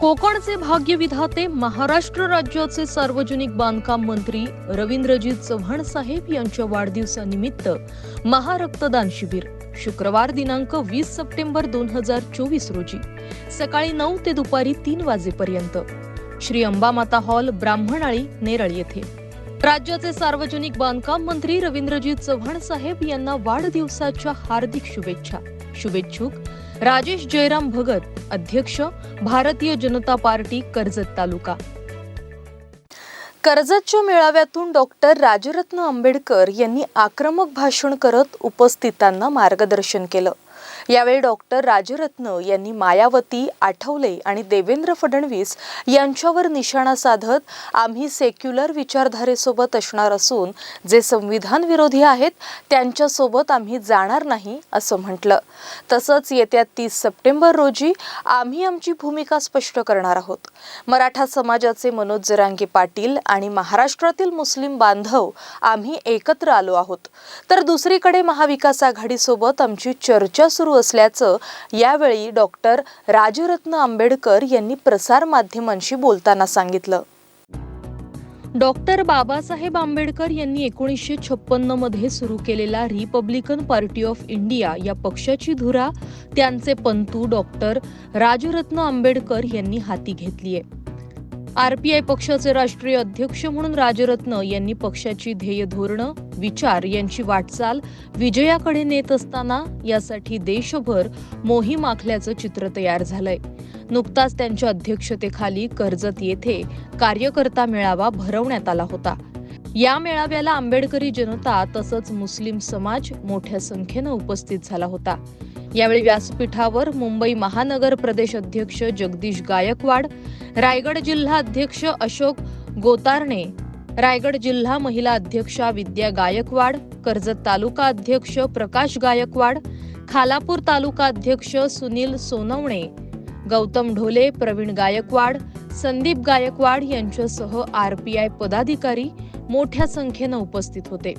कोकणचे भाग्यविधाते महाराष्ट्र राज्याचे सार्वजनिक बांधकाम मंत्री रवींद्रजीत चव्हाण साहेब यांच्या वाढदिवसानिमित्त महारक्तदान शिबिर शुक्रवार दिनांक वीस सप्टेंबर दोन हजार चोवीस रोजी सकाळी नऊ ते दुपारी तीन वाजेपर्यंत. श्री अंबामाता हॉल ब्राह्मणाळी नेरळ येथे. राज्याचे सार्वजनिक बांधकाम मंत्री रवींद्रजीत चव्हाण साहेब यांना वाढदिवसाच्या हार्दिक शुभेच्छा. शुभेच्छुक राजेश जयराम भगत अध्यक्ष भारतीय जनता पार्टी कर्जत तालुका. कर्जतच्या मेळाव्यातून डॉक्टर राजरत्न आंबेडकर यांनी आक्रमक भाषण करत उपस्थितांना मार्गदर्शन केलं. यावेळी डॉक्टर राजरत्न यांनी मायावती आठवले आणि देवेंद्र फडणवीस यांच्यावर निशाणा साधत आम्ही सेक्युलर विचारधारेसोबत असणार असून जे संविधान विरोधी आहेत त्यांच्यासोबत आम्ही जाणार नाही असं म्हटलं. तसंच येत्या तीस सप्टेंबर रोजी आम्ही आमची भूमिका स्पष्ट करणार आहोत. मराठा समाजाचे मनोज जरांगे पाटील आणि महाराष्ट्रातील मुस्लिम बांधव आम्ही एकत्र आलो आहोत. तर दुसरीकडे महाविकास आघाडीसोबत आमची चर्चा सुरू असल्याचं यावेळी डॉक्टर राजरत्न आंबेडकर यांनी प्रसारमाध्यमांशी बोलताना सांगितलं. डॉक्टर बाबासाहेब आंबेडकर यांनी एकोणीसशे छप्पन्नमध्ये सुरू केलेला रिपब्लिकन पार्टी ऑफ इंडिया या पक्षाची धुरा त्यांचे पंतू डॉक्टर राजरत्न आंबेडकर यांनी हाती घेतली आहे आरपीआय पक्षाचे राष्ट्रीय अध्यक्ष म्हणून राजरत्न यांनी पक्षाची ध्येय धोरणं विचार यांची वाटचाल विजयाकडे नेत असताना यासाठी देशभर मोहीम आखल्याचं चित्र तयार झालंय. नुकताच त्यांच्या अध्यक्षतेखाली कर्जत येथे कार्यकर्ता मेळावा भरवण्यात आला होता. या मेळाव्याला आंबेडकरी जनता तसंच मुस्लिम समाज मोठ्या संख्येनं उपस्थित झाला होता. यावेळी व्यासपीठावर मुंबई महानगर प्रदेश अध्यक्ष जगदीश गायकवाड रायगड जिल्हा अध्यक्ष अशोक गोतारणे रायगड जिल्हा महिला अध्यक्षा विद्या गायकवाड कर्जत तालुका अध्यक्ष प्रकाश गायकवाड खालापूर तालुका अध्यक्ष सुनील सोनवणे गौतम ढोले प्रवीण गायकवाड संदीप गायकवाड यांच्यासह आरपीआय पदाधिकारी मोठ्या संख्येनं उपस्थित होते.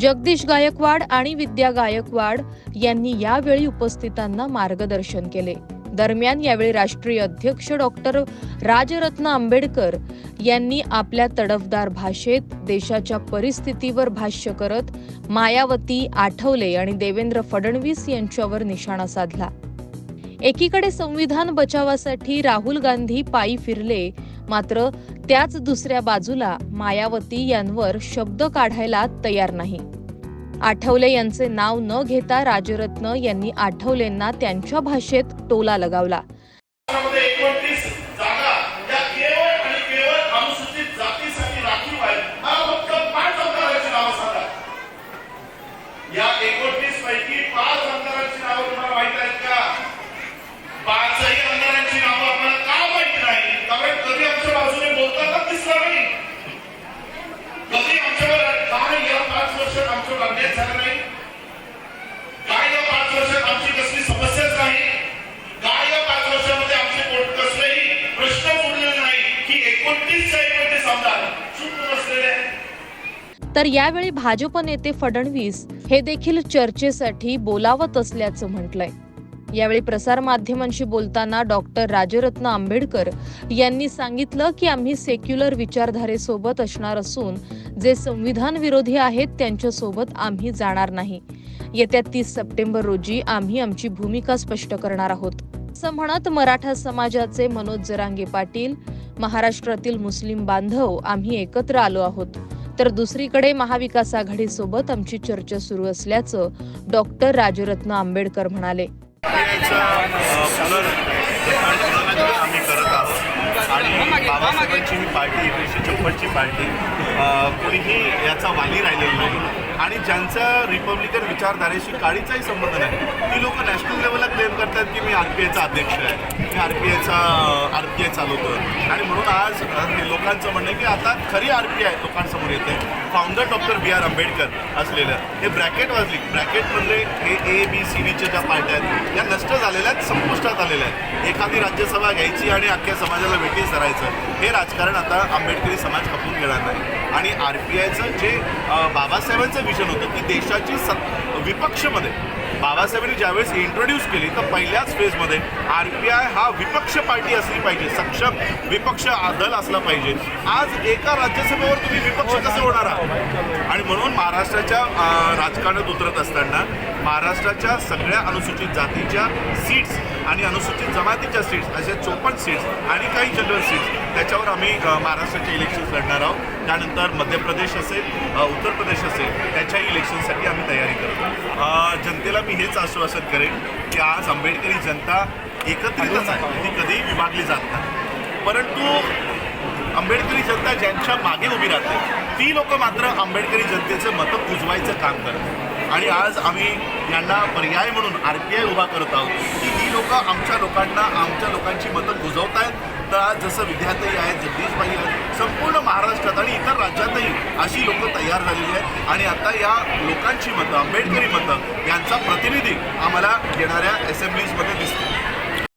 जगदीश गायकवाड आणि विद्या गायकवाड यांनी यावेळी उपस्थितांना मार्गदर्शन केले. दरम्यान यावेळी राष्ट्रीय अध्यक्ष डॉक्टर राजरत्न आंबेडकर यांनी आपल्या तडफदार भाषेत देशाच्या परिस्थितीवर भाष्य करत मायावती आठवले आणि देवेंद्र फडणवीस यांच्यावर निशाणा साधला. एकीकडे संविधान बचावासाठी राहुल गांधी पायी फिरले मात्र त्याच दुसऱ्या बाजूला मायावती यांवर शब्द काढायला तयार नाही. आठवले यांचे नाव न घेता राजरत्न यांनी आठवलेंना त्यांच्या भाषेत टोला लगावला मध्ये एकोणतीस जागा या केवळ आणि केवळ अनुसूचित जातीसाठी राखीव आहेत मला फक्त पाच आमदारांची नावं सांगा या एकोणतीस पैकी पाच आमदारांची नावं तुम्हाला माहीत आहेत का पाचही आमदारांची नावं आपल्याला का माहिती नाही कारण कधी आमच्या बाजूने बोलताना दिसलं नाही कधी आमच्यावर काय या पाच वर्षात आमच्यावर अन्याय झाला नाही काय या पाच वर्षात आमची कसली समस्याच नाही काय या पाच वर्षामध्ये आमचे कोण कसलेही प्रश्न उरलेले नाही एकोणतीस आमदार चुप बसलेले तर यावेळी भाजप नेते फडणवीस हे देखील चर्चेसाठी बोलावत असल्याचं म्हटलंय. यावेळी प्रसारमाध्यमांशी बोलताना डॉक्टर राजरत्न आंबेडकर यांनी सांगितलं की आम्ही सेक्युलर विचारधारेसोबत असणार असून जे संविधान विरोधी आहेत त्यांच्यासोबत आम्ही जाणार नाही. येत्या तीस सप्टेंबर रोजी आम्ही आमची भूमिका स्पष्ट करणार आहोत. असं म्हणत मराठा समाजाचे मनोज जरांगे पाटील महाराष्ट्रातील मुस्लिम बांधव आम्ही एकत्र आलो आहोत. तर दुसरीकडे महाविकास आघाडीसोबत आमची चर्चा सुरू असल्याचं डॉक्टर राजरत्न आंबेडकर म्हणाले. आणि बाबासाहेबांची ही पार्टी एकोणीसशे छप्पनची पार्टी अ, कोणीही याचा वाली राहिलेली नाही. आणि ज्यांचा रिपब्लिकन विचारधारेशी काळीचाही संबंध नाही ती लोक नॅशनल लेवलला की मी आर पी आयचा अध्यक्ष आहे. मी आर पी आयचा आर पी आय चालवतो आणि म्हणून आज लोकांचं म्हणणं आहे की आता खरी आर पी आय लोकांसमोर येते founder doctor B R Ambedkar असलेलं. हे ब्रॅकेट वाजली. ब्रॅकेटमधले म्हणजे हे ए बी सी डीच्या ज्या पार्ट्या आहेत या नष्ट झालेल्या आहेत संपुष्टात आलेल्या आहेत. एखादी राज्यसभा घ्यायची आणि अख्ख्या समाजाला वेटीस धरायचं हे राजकारण आता आंबेडकरी समाज खपून घेणार नाही. आणि आर पी आयचं जे बाबासाहेबांचं विजन होतं की देशाची सत विपक्षमध्ये बाबासाहेबांनी ज्यावेळेस इंट्रोड्यूस केली तर पहिल्याच फेजमध्ये आर पी आय हा विपक्ष पार्टी असली पाहिजे. सक्षम विपक्ष दल असला पाहिजे. आज एका राज्यसभेवर तुम्ही विपक्ष कसे होणार आहात? आणि म्हणून महाराष्ट्राच्या राजकारणात उतरत असताना महाराष्ट्राच्या सगळ्या अनुसूचित जातीच्या सीट्स आणि अनुसूचित जमातीच्या सीट्स अशा चोपन्न सीट्स आणि काही जनरल सीट्स त्याच्यावर आम्ही महाराष्ट्राचे इलेक्शन्स लढणार आहोत. त्यानंतर मध्य प्रदेश असेल उत्तर प्रदेश असेल त्याच्याही इलेक्शनसाठी आम्ही तयारी करतो. जनतेला मी हेच आश्वासन करेन की आज आंबेडकरी जनता एकत्रितच आहे. ती कधीही विभागली जात नाही. परंतु आंबेडकरी जनता ज्यांच्या मागे उभी राहते ती लोक मात्र आंबेडकरी जनतेचं मतं कुजवायचं काम करतात. आणि आज आम्ही यांना पर्याय म्हणून आर पी आय उभा करत आहोत की ही लोक आमच्या लोकांना आमच्या लोकांची मतं गुजवत आहेत तर आज जसं विद्यार्थी आहेत जगदीशबाई आहेत संपूर्ण महाराष्ट्रात आणि इतर राज्यातही अशी लोक तयार झालेली आहेत. आणि आता या लोकांची मतं आंबेडकरी मतं यांचा प्रतिनिधी आम्हाला येणाऱ्या असेंब्लीजमध्ये दिसतो.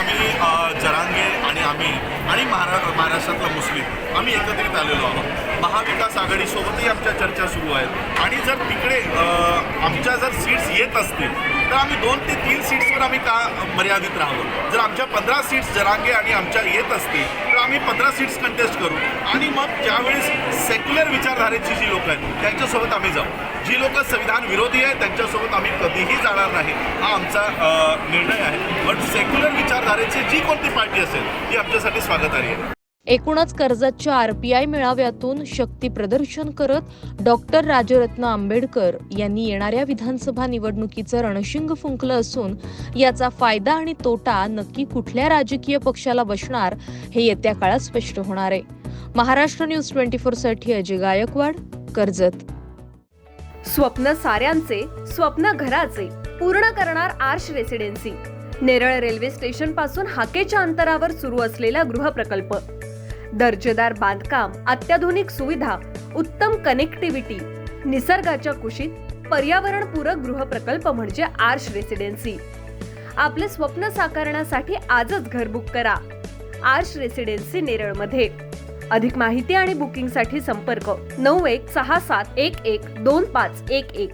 आम्ही जरांगे आणि आम्ही आणि महारा महाराष्ट्रातला मुस्लिम आम्ही एकत्रित आलेलो आहोत. महाविकास आघाडीसोबतही आमच्या चर्चा सुरू आहेत. आणि जर तिकडे आमच्या जर सीट्स येत असतील तर आम्ही दोन ते तीन सीट्सवर आम्ही का मर्यादित राहावं जर आमच्या पंधरा सीट्स जरांगे आणि आमच्या येत असतील तर आम्ही पंधरा सीट्स कंटेस्ट करू. आणि मग ज्यावेळेस सेक्युलर विचारधारेची जी लोक आहेत त्यांच्यासोबत आम्ही जाऊ. जी लोक संविधान विरोधी आहेत त्यांच्यासोबत आम्ही कधीही जाणार नाही हा आमचा निर्णय आहे. पण सेक्युलर विचारधारेची जी कोणती पार्टी असेल ती आमच्यासाठी स्वागतार्ह आहे. एकूणच कर्जतच्या आरपीआय मेळाव्यातून शक्ती प्रदर्शन करत डॉक्टर राजरत्न आंबेडकर यांनी येणाऱ्या विधानसभा निवडणुकीचं रणशिंग फुंकलं असून याचा फायदा आणि तोटा नक्की कुठल्या राजकीय पक्षाला बसणार हे येत्या काळात स्पष्ट होणार आहे. महाराष्ट्र न्यूज ट्वेंटी फोरसाठी अजय गायकवाड कर्जत. स्वप्न साऱ्यांचे स्वप्न घराचे पूर्ण करणार आर्श रेसिडेन्सी. नेरळ रेल्वे स्टेशनपासून हाकेच्या अंतरावर सुरू असलेला गृहप्रकल्प. दर्जेदार बांधकाम अत्याधुनिक सुविधा उत्तम कनेक्टिव्हिटी निसर्गाच्या कुशीत पर्यावरणपूरक गृहप्रकल्प म्हणजे आर्श रेसिडेन्सी. आपले स्वप्न साकारण्यासाठी आजच घर बुक करा. आर्श रेसिडेन्सी नेरळमध्ये. अधिक माहिती आणि बुकिंगसाठी संपर्क नऊ एक सहा सात एक एक दोन पाच एक एक.